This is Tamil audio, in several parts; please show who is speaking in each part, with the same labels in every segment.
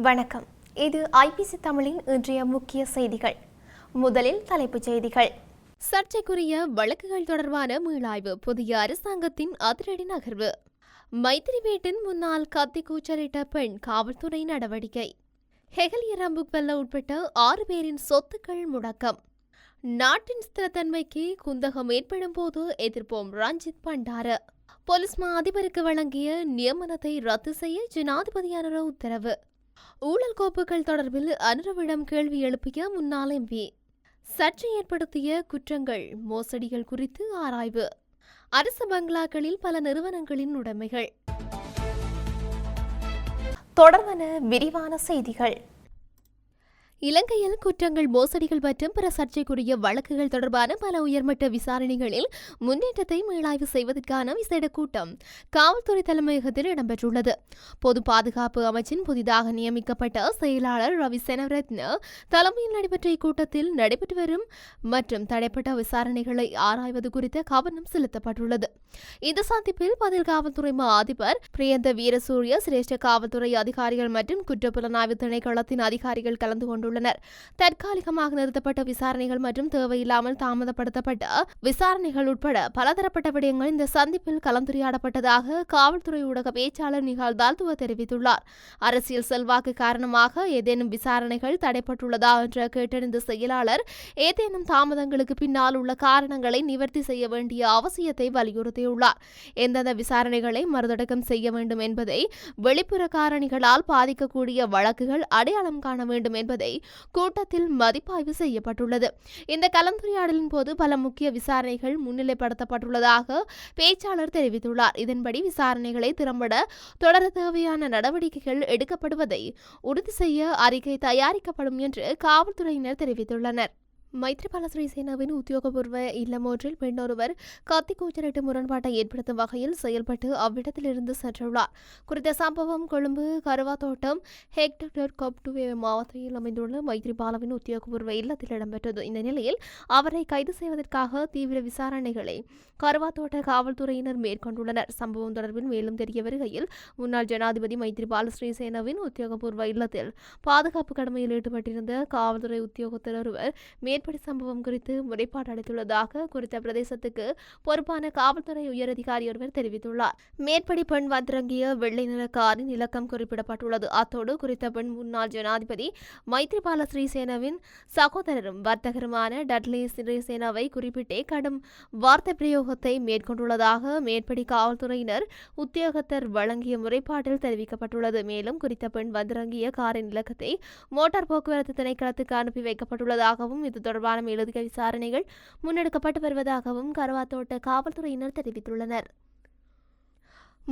Speaker 1: வணக்கம். இது ஐபிசி தமிழின் இன்றைய முக்கிய செய்திகள். முதலில் தலைப்புச் செய்திகள்.
Speaker 2: சர்ச்சைக்குரிய வழக்குகள் தொடர்பான மீளாய்வு புதிய அரசாங்கத்தின் அதிரடி நகர்வு. மைத்திரி வீட்டின் முன்னால் கத்தி கூச்சலிட்ட பெண் காவல்துறை நடவடிக்கை. ஹெகலிய ரம்புக்வெல்ல உட்பட்ட ஆறு பேரின் சொத்துக்கள் முடக்கம். நாட்டின் ஸ்திரத்தன்மைக்கு குந்தகம் ஏற்படும் போது எதிர்ப்போம் ரஞ்சித் பண்டார. பொலிஸ் மா அதிபருக்கு வழங்கிய நியமனத்தை ரத்து செய்ய ஜனாதிபதியான உத்தரவு. ஊழல் கோப்புகள் தொடர்பில் அனுரவிடம் கேள்வி எழுப்பிய முன்னாள் எம்பி சர்ச்சை ஏற்படுத்திய குற்றங்கள் மோசடிகள் குறித்து ஆராய்வு. அரசு பங்களாக்களில் பல நிறுவனங்களின் உடைமைகள்.
Speaker 1: தொடர்வன விரிவான செய்திகள்.
Speaker 2: இலங்கையில் குற்றங்கள் மோசடிகள் மற்றும் பிற சர்ச்சைக்குரிய வழக்குகள் தொடர்பான பல உயர்மட்ட விசாரணைகளில் முன்னேற்றத்தை மீளாய்வு செய்வதற்கான விசேட கூட்டம் காவல்துறை தலைமையகத்தில் இடம்பெற்றுள்ளது. பொது பாதுகாப்பு அமைச்சின் புதிதாக நியமிக்கப்பட்ட செயலாளர் ரவி செனவரத்ன தலைமையில் நடைபெற்ற இக்கூட்டத்தில் நடைபெற்று வரும் மற்றும் தடைப்பட்ட விசாரணைகளை ஆராய்வது குறித்த கவனம் செலுத்தப்பட்டுள்ளது. இந்த சந்திப்பில் பதில் காவல்துறை மா அதிபர் பிரியந்த வீரசூரிய சிரேஷ்ட காவல்துறை அதிகாரிகள் மற்றும் குற்றப்புலனாய்வு திணைக்களத்தின் அதிகாரிகள் கலந்து கொண்டுள்ளனர் தற்காலிகமாக நிறுத்தப்பட்ட விசாரணைகள் மற்றும் தேவையில்லாமல் தாமதப்படுத்தப்பட்ட விசாரணைகள் உட்பட பலதரப்பட்ட விடயங்கள் இந்த சந்திப்பில் கலந்துரையாடப்பட்டதாக காவல்துறை ஊடக பேச்சாளர் நிகால் தால்துவ தெரிவித்துள்ளார். அரசியல் செல்வாக்கு காரணமாக ஏதேனும் விசாரணைகள் தடைப்பட்டுள்ளதா என்ற கேட்டறிந்த செயலாளர் ஏதேனும் தாமதங்களுக்கு பின்னால் உள்ள காரணங்களை நிவர்த்தி செய்ய வேண்டிய அவசியத்தை வலியுறுத்தியுள்ளார். எந்தெந்த விசாரணைகளை மறுதடக்கம் செய்ய வேண்டும் என்பதை வெளிப்புற காரணிகளால் பாதிக்கக்கூடிய வழக்குகள் அடையாளம் காண வேண்டும் என்பதை கூட்டத்தில் மதிப்பாய்வு செய்யப்பட்டுள்ளது. இந்த கலந்துரையாடலின் போது பல முக்கிய விசாரணைகள் முன்னிலைப்படுத்தப்பட்டுள்ளதாக பேச்சாளர் தெரிவித்துள்ளார். இதன்படி விசாரணைகளை திறம்பட தொடர தேவையான நடவடிக்கைகள் எடுக்கப்படுவதை உறுதி செய்ய அறிக்கை தயாரிக்கப்படும் என்று காவல்துறையினர் தெரிவித்துள்ளனர். மைத்ரிபால சிறிசேனாவின் உத்தியோகபூர்வ இல்லம் ஒன்றில் பெண்ணொருவர் கத்தி கூச்சலிட்டு முரண்பாட்டை ஏற்படுத்தும் வகையில் செயல்பட்டு அவ்விடத்திலிருந்து சென்றுள்ளார். குறித்த சம்பவம் கொழும்பு கருவாத்தோட்டம் ஹெக்டர் கப்டுவே மாவட்டத்தில் அமைந்துள்ள மைத்ரிபாலவின் உத்தியோகபூர்வ இல்லத்தில் இடம்பெற்றது. இந்த நிலையில் அவரை கைது செய்வதற்காக தீவிர விசாரணைகளை கருவாத்தோட்ட காவல்துறையினர் மேற்கொண்டுள்ளனர். சம்பவம் தொடர்பில் மேலும் தெரிய வருகையில் முன்னாள் ஜனாதிபதி மைத்ரிபால ஸ்ரீசேனாவின் உத்தியோகபூர்வ இல்லத்தில் பாதுகாப்பு கடமையில் ஈடுபட்டிருந்த காவல்துறை உத்தியோகத்தர் ஒருவர் மேற்படி சம்பவம் குறித்து முறைப்பாடு அளித்துள்ளதாக குறித்த பிரதேசத்துக்கு பொறுப்பான காவல்துறை உயரதிகாரி ஒருவர் தெரிவித்துள்ளார். மேற்படி பெண் வந்திறங்கிய வெள்ளை நிற காரின் இலக்கம் குறிப்பிடப்பட்டுள்ளது. அத்தோடு குறித்த பெண் முன்னாள் ஜனாதிபதி மைத்ரிபால ஸ்ரீசேனவின் சகோதரரும் வர்த்தகருமான டட்லி ஸ்ரீசேனாவை குறிப்பிட்டே கடும் வார்த்தை பிரயோகத்தை மேற்கொண்டுள்ளதாக மேற்படி காவல்துறையினர் உத்தியோகத்தர் வழங்கிய முறைப்பாட்டில் தெரிவிக்கப்பட்டுள்ளது. மேலும் குறித்த பெண் வந்திறங்கிய காரின் இலக்கத்தை மோட்டார் போக்குவரத்து திணைக்களத்துக்கு அனுப்பி வைக்கப்பட்டுள்ளதாகவும் இது தொடர்பான மேலதிக விசாரணைகள் முன்னெடுக்கப்பட்டு வருவதாகவும் கரவாத்தோட்ட காவல்துறையினர் தெரிவித்துள்ளனர்.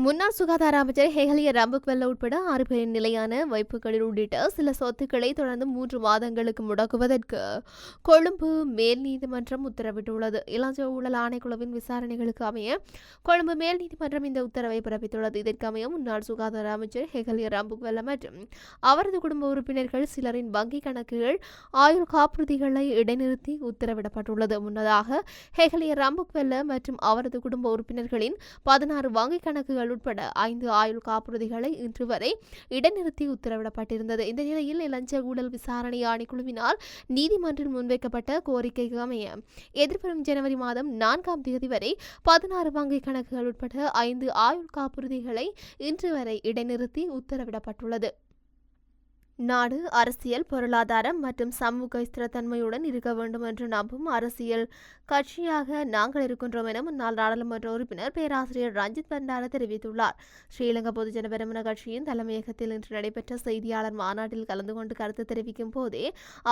Speaker 2: முன்னாள் சுகாதார அமைச்சர் ஹெகலிய ரம்புக்வெல்ல உட்பட ஆறு பேரின் நிலையான வைப்புகளில் உள்ளிட்ட சில சொத்துக்களை தொடர்ந்து மூன்று மாதங்களுக்கு முடக்குவதற்கு கொழும்பு மேல் நீதிமன்றம் உத்தரவிட்டுள்ளது. இளஞ்ச ஊழல் ஆணைக்குழுவின் விசாரணைகளுக்கு அமைய கொழும்பு மேல் நீதிமன்றம் இந்த உத்தரவை பிறப்பித்துள்ளது. இதற்கமைய முன்னாள் சுகாதார அமைச்சர் ஹெகலிய ரம்புக்வெல்ல மற்றும் அவரது குடும்ப உறுப்பினர்கள் சிலரின் வங்கிக் கணக்குகள் ஆயுள் காப்புறுதிகளை இடைநிறுத்தி உத்தரவிடப்பட்டுள்ளது. முன்னதாக ஹெகலிய ரம்புக்வெல்ல மற்றும் அவரது குடும்ப உறுப்பினர்களின் பதினாறு வங்கிக் கணக்குகள் உட்பட ஐந்து ஆயுள் காப்புறுதிகளை இன்று வரை இடைநிறுத்தி உத்தரவிடப்பட்டிருந்தது. இந்த நிலையில் இளஞ்ச ஊழல் விசாரணை ஆணைக்குழுவினால் நீதிமன்றில் முன்வைக்கப்பட்ட கோரிக்கைக்கு அமைய எதிர்வரும் ஜனவரி மாதம் நான்காம் தேதி வரை பதினாறு வங்கிக் கணக்குகள் உட்பட ஐந்து ஆயுள் காப்புறுதிகளை இன்று வரை இடைநிறுத்தி உத்தரவிடப்பட்டுள்ளது. நாடு அரசியல் பொருளாதாரம் மற்றும் சமூக ஸ்திரத்தன்மையுடன் இருக்க வேண்டும் என்று நம்பும் அரசியல் கட்சியாக நாங்கள் இருக்கின்றோம் என முன்னாள் நாடாளுமன்ற உறுப்பினர் பேராசிரியர் ரஞ்சித் பண்டார தெரிவித்துள்ளார். ஸ்ரீலங்கா பொதுஜன பெருமன கட்சியின் தலைமையகத்தில் இன்று நடைபெற்ற செய்தியாளர் மாநாட்டில் கலந்து கொண்டு கருத்து தெரிவிக்கும் போதே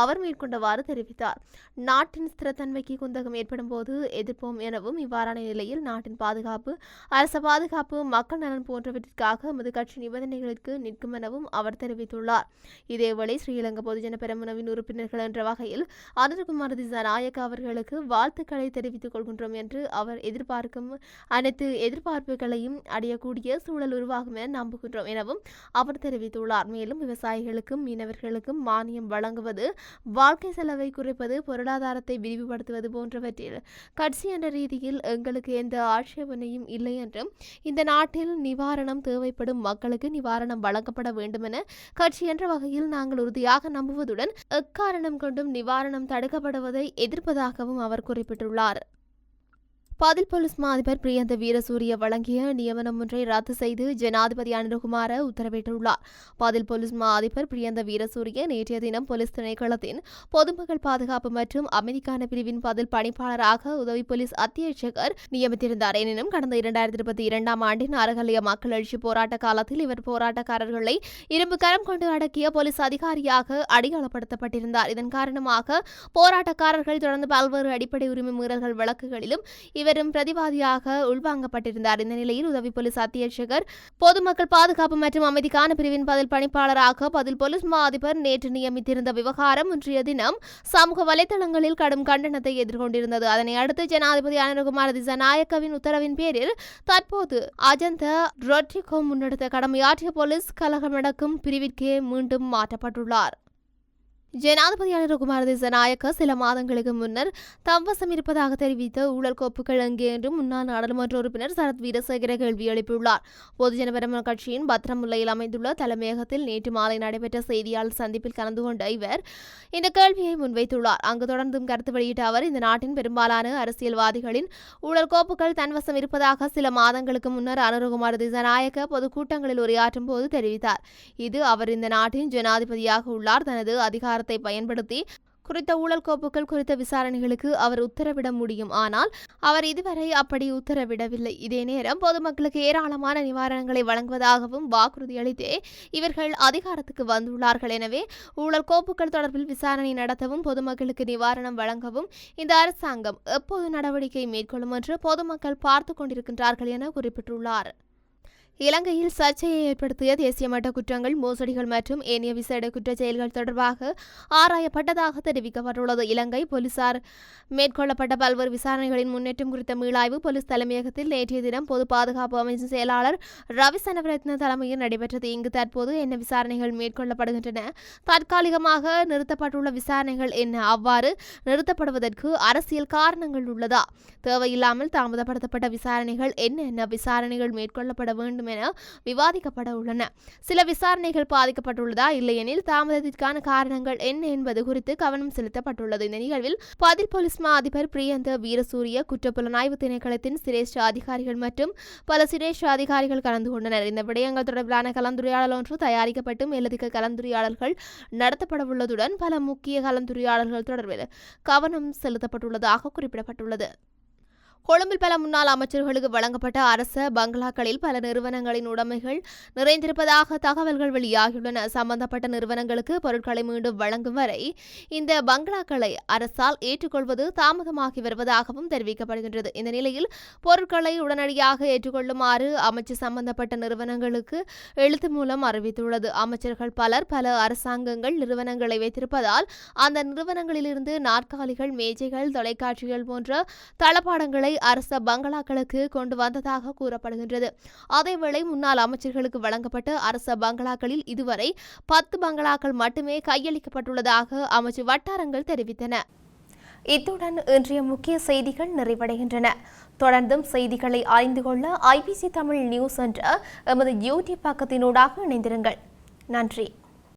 Speaker 2: அவர் மேற்கொண்டவாறு தெரிவித்தார். நாட்டின் ஸ்திரத்தன்மைக்கு குந்தகம் ஏற்படும் போது எதிர்ப்போம் எனவும் இவ்வாறான நிலையில் நாட்டின் பாதுகாப்பு அரச பாதுகாப்பு மக்கள் நலன் போன்றவற்றிற்காக எமது கட்சி நிபந்தனைகளுக்கு நிற்கும் எனவும் அவர் தெரிவித்துள்ளார். இதேவேளை ஸ்ரீலங்கா பொதுஜன பெரமுனவின் உறுப்பினர்கள் என்ற வகையில் அனந்தகுமார் திசாநாயக் அவர்களுக்கு வாழ்த்துக்களை தெரிவித்துக் கொள்கின்றோம் என்று அவர் எதிர்பார்க்கும் அனைத்து எதிர்பார்ப்புகளையும் அடையக்கூடிய சூழல் உருவாகும் என நம்புகின்றோம் எனவும் அவர் தெரிவித்துள்ளார். மேலும் விவசாயிகளுக்கும் மீனவர்களுக்கும் மானியம் வழங்குவது வாழ்க்கை செலவை குறைப்பது பொருளாதாரத்தை விரிவுபடுத்துவது போன்றவற்றில் கட்சி என்ற ரீதியில் எங்களுக்கு எந்த ஆட்சேபனையும் இல்லை என்றும் இந்த நாட்டில் நிவாரணம் தேவைப்படும் மக்களுக்கு நிவாரணம் வழங்கப்பட வேண்டும் என கட்சி என்ற வகை வகையில் நாங்கள் உறுதியாக நம்புவதுடன் எக்காரணம் கொண்டும் நிவாரணம் தடுக்கப்படுவதை எதிர்ப்பதாகவும் அவர் குறிப்பிட்டுள்ளார். பதில் போலீஸ் மா அதிபர் பிரியந்த வீரசூரிய வழங்கிய நியமனம் ஒன்றை ரத்து செய்து ஜனாதிபதி அனுகுமார உத்தரவிட்டுள்ளார். பதில் போலீஸ் மா அதிபர் பிரியந்த வீரசூரிய நேற்றைய தினம் போலீஸ் திணைக்களத்தின் பொதுமக்கள் பாதுகாப்பு மற்றும் அமைதிக்கான பிரிவின் பதில் பணிப்பாளராக உதவி போலீஸ் அத்தியட்சகர் நியமித்திருந்தார். எனினும் கடந்த இரண்டாயிரத்தி இருபத்தி இரண்டாம் ஆண்டின் அறகலிய மக்கள் எழுச்சி போராட்ட காலத்தில் இவர் போராட்டக்காரர்களை இரும்பு கரம் கொண்டு அடக்கிய போலீஸ் அதிகாரியாக அடையாளப்படுத்தப்பட்டிருந்தார். இதன் காரணமாக போராட்டக்காரர்கள் தொடர்ந்து பல்வேறு அடிப்படை உரிமை மீறல்கள் வழக்குகளிலும் இவர் பெரும் பிரதிவாதியாக உள்வாங்கப்பட்டிருந்தார். இந்த நிலையில் உதவி போலீஸ் அத்தியட்சகர் பொதுமக்கள் பாதுகாப்பு மற்றும் அமைதிக்கான பிரிவின் பதில் பணிப்பாளராக பதில் போலீஸ் மா அதிபர் நேற்று நியமித்திருந்த விவகாரம் இன்றைய தினம் சமூக வலைதளங்களில் கடும் கண்டனத்தை எதிர்கொண்டிருந்தது. அதனை அடுத்து ஜனாதிபதி அனுகுமார் திசநாயக்கவின் உத்தரவின் பேரில் தற்போது அஜந்த ரொட்ரிகோ முன்னெடுத்த கடமையாற்றிய போலீஸ் கழகம் நடக்கும் பிரிவிற்கே மீண்டும் மாற்றப்பட்டுள்ளார். ஜனாதிபதியான அனுரகுமார் திசநாயக்க சில மாதங்களுக்கு முன்னர் தம்வசம் இருப்பதாக தெரிவித்த ஊழல் கோப்புகள் எங்கே என்று முன்னாள் நாடாளுமன்ற உறுப்பினர் சரத் வீரசேகர கேள்வி எழுப்பியுள்ளார். பொதுஜன பெருமன கட்சியின் பத்திரமுல்லையில் அமைந்துள்ள தலைமையகத்தில் நேற்று மாலை நடைபெற்ற செய்தியாளர் சந்திப்பில் கலந்து கொண்ட இவர் இந்த கேள்வியை முன்வைத்துள்ளார். அங்கு தொடர்ந்தும் கருத்து வெளியிட்ட அவர் இந்த நாட்டின் பெரும்பாலான அரசியல்வாதிகளின் ஊழல் கோப்புகள் தன்வசம் இருப்பதாக சில மாதங்களுக்கு முன்னர் அனுரகுமார் திசநாயக்க பொதுக்கூட்டங்களில் உரையாற்றும் போது தெரிவித்தார். இது அவர் இந்த நாட்டின் ஜனாதிபதியாக உள்ளார். தனது அதிகாரத்தை பயன்படுத்தி குறித்த ஊழல் கோப்புகள் குறித்த விசாரணைகளுக்கு அவர் உத்தரவிட முடியும். ஆனால் அவர் இதுவரை அப்படி உத்தரவிடவில்லை. இதே நேரம் பொதுமக்களுக்கு ஏராளமான நிவாரணங்களை வழங்குவதாகவும் வாக்குறுதி அளித்தே இவர்கள் அதிகாரத்துக்கு வந்துள்ளார்கள். எனவே ஊழல் கோப்புகள் தொடர்பில் விசாரணை நடத்தவும் பொதுமக்களுக்கு நிவாரணம் வழங்கவும் இந்த அரசாங்கம் எப்போது நடவடிக்கை மேற்கொள்ளும் என்று பொதுமக்கள் பார்த்து கொண்டிருக்கின்றார்கள் என குறிப்பிட்டுள்ளார். இலங்கையில் சர்ச்சையை ஏற்படுத்திய தேசிய மட்ட குற்றங்கள் மோசடிகள் மற்றும் ஏனைய விசேட குற்ற செயல்கள் தொடர்பாக ஆராயப்பட்டதாக தெரிவிக்கப்பட்டுள்ளது. இலங்கை போலீசார் மேற்கொள்ளப்பட்ட பல்வேறு விசாரணைகளின் முன்னேற்றம் குறித்த மீளாய்வு போலீஸ் தலைமையகத்தில் நேற்றைய தினம் பொது பாதுகாப்பு அமைச்சின் செயலாளர் ரவி சனவரத்ன தலைமையில் நடைபெற்றது. இங்கு தற்போது என்ன விசாரணைகள் மேற்கொள்ளப்படுகின்றன? தற்காலிகமாக நிறுத்தப்பட்டுள்ள விசாரணைகள் என்ன? அவ்வாறு நிறுத்தப்படுவதற்கு அரசியல் காரணங்கள் உள்ளதா? தேவையில்லாமல் தாமதப்படுத்தப்பட்ட விசாரணைகள் என்ன? என்ன விசாரணைகள் மேற்கொள்ளப்பட வேண்டும் என விவாதிக்கப்பட உள்ளன. சில விசாரணைகள் பாதிக்கப்பட்டுள்ளதா இல்லையெனில் தாமதத்திற்கான காரணங்கள் என்ன என்பது குறித்து கவனம் செலுத்தப்பட்டுள்ளது. இந்த நிகழ்வில் பதில் போலீஸ் மா அதிபர் பிரியந்த வீரசூரிய குற்றப்புலனாய்வு திணைக்களத்தின் சிரேஷ்ட அதிகாரிகள் மற்றும் பல சிரேஷ்ட அதிகாரிகள் கலந்து கொண்டனர். இந்த விடயங்கள் தொடர்பிலான கலந்துரையாடல் ஒன்று தயாரிக்கப்பட்டு மேலதிக கலந்துரையாடல்கள் நடத்தப்படவுள்ளதுடன் பல முக்கிய கலந்துரையாடல்கள் தொடர்பில் கவனம் செலுத்தப்பட்டுள்ளதாக குறிப்பிடப்பட்டுள்ளது. கொழும்பில் பல முன்னாள் அமைச்சர்களுக்கு வழங்கப்பட்ட அரச பங்களாக்களில் பல நிறுவனங்களின் உடைமைகள் நிறைந்திருப்பதாக தகவல்கள் வெளியாகியுள்ளன. சம்பந்தப்பட்ட நிறுவனங்களுக்கு பொருட்களை மீண்டும் வழங்கும் வரை இந்த பங்களாக்களை அரசால் ஏற்றுக்கொள்வது தாமதமாகி வருவதாகவும் தெரிவிக்கப்படுகின்றது. இந்த நிலையில் பொருட்களை உடனடியாக ஏற்றுக்கொள்ளுமாறு அமைச்சு சம்பந்தப்பட்ட நிறுவனங்களுக்கு எழுத்து மூலம் அறிவித்துள்ளது. அமைச்சர்கள் பலர் பல அரசாங்கங்கள் நிறுவனங்களை வைத்திருப்பதால் அந்த நிறுவனங்களிலிருந்து நாற்காலிகள் மேஜைகள் தொலைக்காட்சிகள் போன்ற தளபாடங்களை அரச பங்களாக்களுக்கு கொண்டு வந்ததாக கூறப்படுகின்றது. அதேவேளை முன்னாள் அமைச்சர்களுக்கு வழங்கப்பட்ட அரச பங்களாக்களில் இதுவரை பத்து பங்களாக்கள் மட்டுமே கையளிக்கப்பட்டுள்ளதாக அமைச்சர் வட்டாரங்கள் தெரிவித்தன.
Speaker 1: இத்துடன் இன்றைய முக்கிய செய்திகள் நிறைவடைகின்றன. தொடர்ந்தும் செய்திகளை அறிந்து கொள்ள ஐபிசி தமிழ் நியூஸ் என்ற எமது யூடியூப் பக்கத்தினூடாக இணைந்திருங்கள். நன்றி.